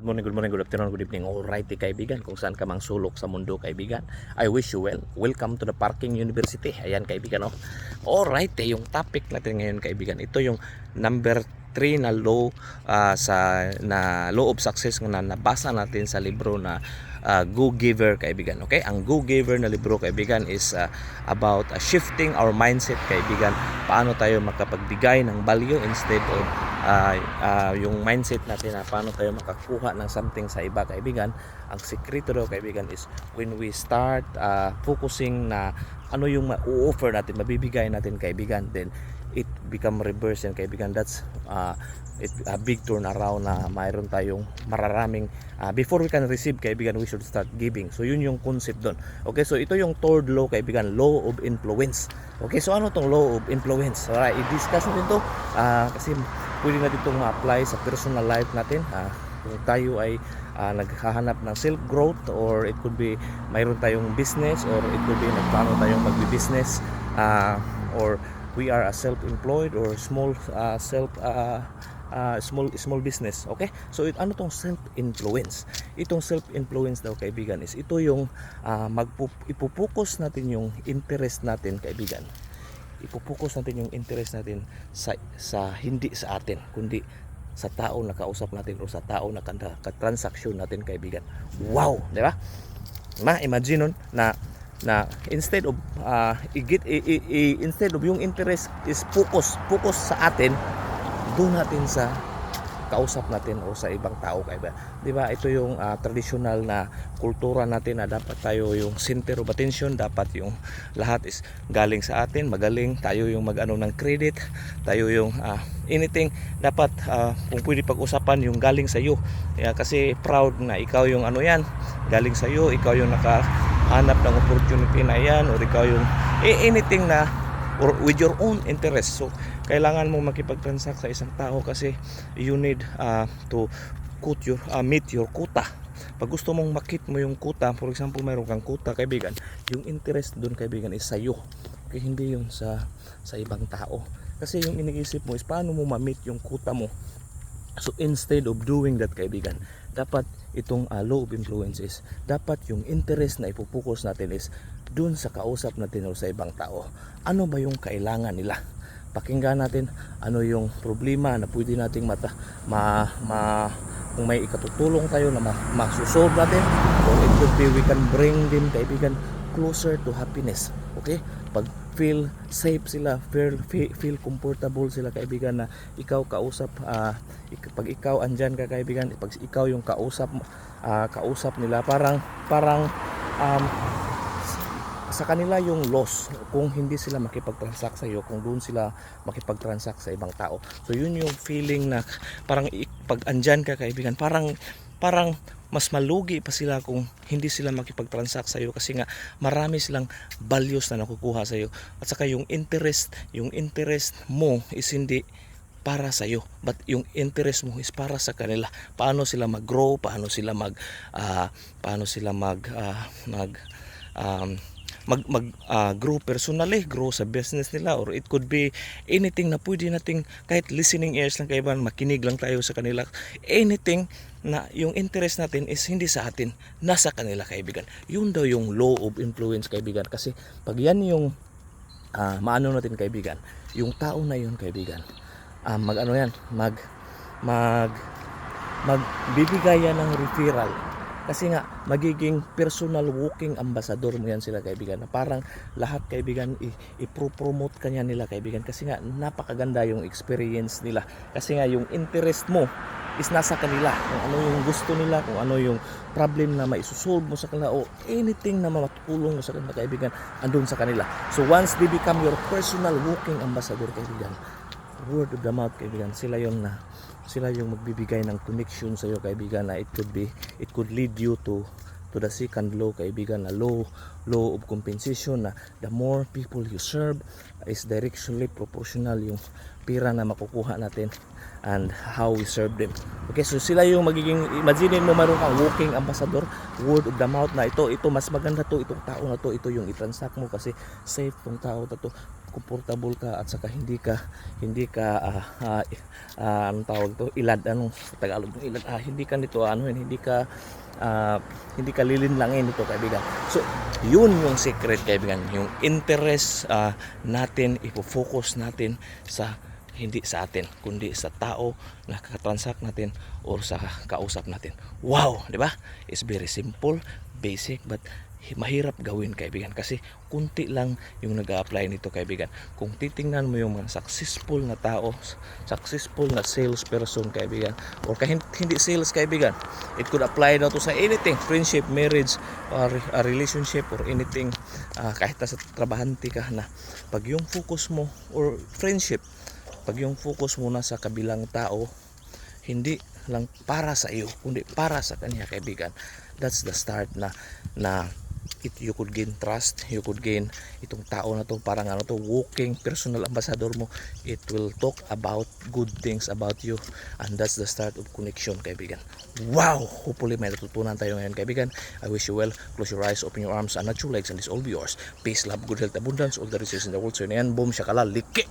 Good morning, good morning, good afternoon, good evening. Alrighty kaibigan, kung saan ka mang sulok sa mundo kaibigan. I wish you well. Welcome to the Parking University. Ayan kaibigan, oh. Alright, eh, yung topic natin ngayon kaibigan. Ito yung number 3 na law ah, sa na law of success na nabasa natin sa libro na ah, Go Giver kaibigan. Okay? Ang Go Giver na libro kaibigan is ah, about ah, shifting our mindset kaibigan. Paano tayo makapagbigay ng value instead of ah, ah, yung mindset natin na paano tayo makakuha ng something sa iba kaibigan ang sekreto daw kaibigan is when we start ah, focusing na ano yung ma-offer natin mabibigay natin kaibigan then it become reverse yan kaibigan that's ah, it, a big turn around na mayroon tayong mararaming ah, before we can receive kaibigan we should start giving. So yun yung concept doon okay so ito yung third law kaibigan law of influence. Okay so ano tong law of influence? Alright i-discuss natin to. Ah, kasi pwede natin itong ma-apply sa personal life natin. Ah, kung tayo ay ah, naghahanap ng self-growth or it could be mayroon tayong business or it could be nagplano tayong magbi-business ah, or we are a self-employed or small ah, self ah, ah, small small business okay? So it, ano tong self-influence? Itong self-influence daw kaibigan is ito yung ah, magpu- ipupokus natin yung interest natin kaibigan. Ipupokus natin yung interest natin sa sa hindi sa atin kundi sa tao na kausap natin o sa tao na katransaksyon natin kaibigan. Wow di ba? Ma-imagine nun na na instead of uh, igit i, i- i- instead of yung interest is focus focus sa atin doon natin sa kausap natin o sa ibang tao kaiba. 'Di ba? Ito yung ah, traditional na kultura natin na dapat tayo yung center of attention, dapat yung lahat is galing sa atin, magaling, tayo yung mag-ano ng credit, tayo yung ah, anything dapat ah, kung pwede pag-usapan yung galing sa iyo. Kaya kasi proud na ikaw yung ano yan, galing sa iyo, ikaw yung nakahanap ng opportunity na yan or ikaw yung eh, anything na or with your own interest. So, kailangan mo makipag-transact sa isang tao kasi you need uh, to cut your, uh, meet your quota. Pag gusto mong makit mo yung quota, for example, mayroon kang quota, kaibigan, yung interest doon, kaibigan, is sa'yo. Okay, hindi yun sa, sa ibang tao. Kasi yung iniisip mo is paano mo ma-meet yung quota mo. So instead of doing that kaibigan, dapat itong uh, law of influences, dapat yung interest na ipupokus natin is dun sa kausap natin o sa ibang tao. Ano ba yung kailangan nila? Pakinggan natin ano yung problema na pwede nating mata, ma, ma, kung may ikatutulong tayo na ma, masusolve natin or it could be we can bring them kaibigan closer to happiness okay? Pag feel safe sila feel, feel, comfortable sila kaibigan na ikaw kausap ik- pag ikaw andyan ka kaibigan pag ikaw yung kausap ah, kausap nila parang parang um, sa kanila yung loss kung hindi sila makipag-transact sa iyo kung doon sila makipag-transact sa ibang tao. So yun yung feeling na parang pag andyan ka kaibigan parang parang mas malugi pa sila kung hindi sila makipag-transact sa iyo kasi nga marami silang values na nakukuha sa iyo. At saka yung interest yung interest mo is hindi para sa iyo but yung interest mo is para sa kanila. Paano sila mag-grow? Paano sila mag ah, paano sila mag ah, mag um, mag mag ah, grow personally, grow sa business nila or it could be anything na pwede nating kahit listening ears lang kayo makinig lang tayo sa kanila. Anything na yung interest natin is hindi sa atin, nasa kanila kaibigan. Yun daw yung law of influence kaibigan kasi pag yan yung ah, maano natin kaibigan, yung tao na yun kaibigan, ah, mag ano yan, mag mag magbibigay yan ng referral kasi nga magiging personal walking ambassador mo yan sila kaibigan. Na parang lahat kaibigan i- ipropromote ka nila kaibigan. Kasi nga napakaganda yung experience nila. Kasi nga yung interest mo is nasa kanila. Kung ano yung gusto nila kung ano yung problem na maisusolve mo sa kanila o anything na matulong mo sa kanila kaibigan andun sa kanila. So once they become your personal walking ambassador kaibigan word of the mouth kaibigan. Sila yung na. Sila yung magbibigay ng connection sa iyo kaibigan na it could be it could lead you to to the second law kaibigan na law law of compensation na the more people you serve is directionally proportional yung pira na makukuha natin and how we serve them. Okay, so sila yung magiging, imagine mo mayroon kang walking ambassador, word of the mouth na ito, ito mas maganda to, itong tao na to, ito yung itransact mo kasi safe tong tao na to, comfortable ka at saka hindi ka hindi ka ah ah, ah, anong tawag to ilad anong Tagalog ilad ah, hindi ka nito ano hindi ka ah, hindi ka lilinlangin ito kaibigan so yun yung secret kaibigan yung interest ah, natin ipo-focus natin sa hindi sa atin kundi sa tao na kakatransact natin or sa kausap natin. Wow di ba? It's very simple basic but mahirap gawin kaibigan kasi kunti lang yung nag-apply nito kaibigan. Kung titingnan mo yung mga successful na tao successful na salesperson kaibigan or kahit hindi sales kaibigan it could apply na to sa anything friendship marriage or a relationship or anything ah, kahit nasa trabahante ka na. Pag yung focus mo or friendship pag yung focus mo na sa kabilang tao hindi lang para sa iyo kundi para sa kanya kaibigan. That's the start na na it, you could gain trust you could gain itong tao na to parang ano to walking personal ambassador mo. It will talk about good things about you and that's the start of connection kaibigan. Wow! Hopefully may natutunan tayo ngayon kaibigan. I wish you well. Close your eyes open your arms and not your legs and this all be yours. Peace love good health abundance all the riches in the world. So yan. Boom shakalal liki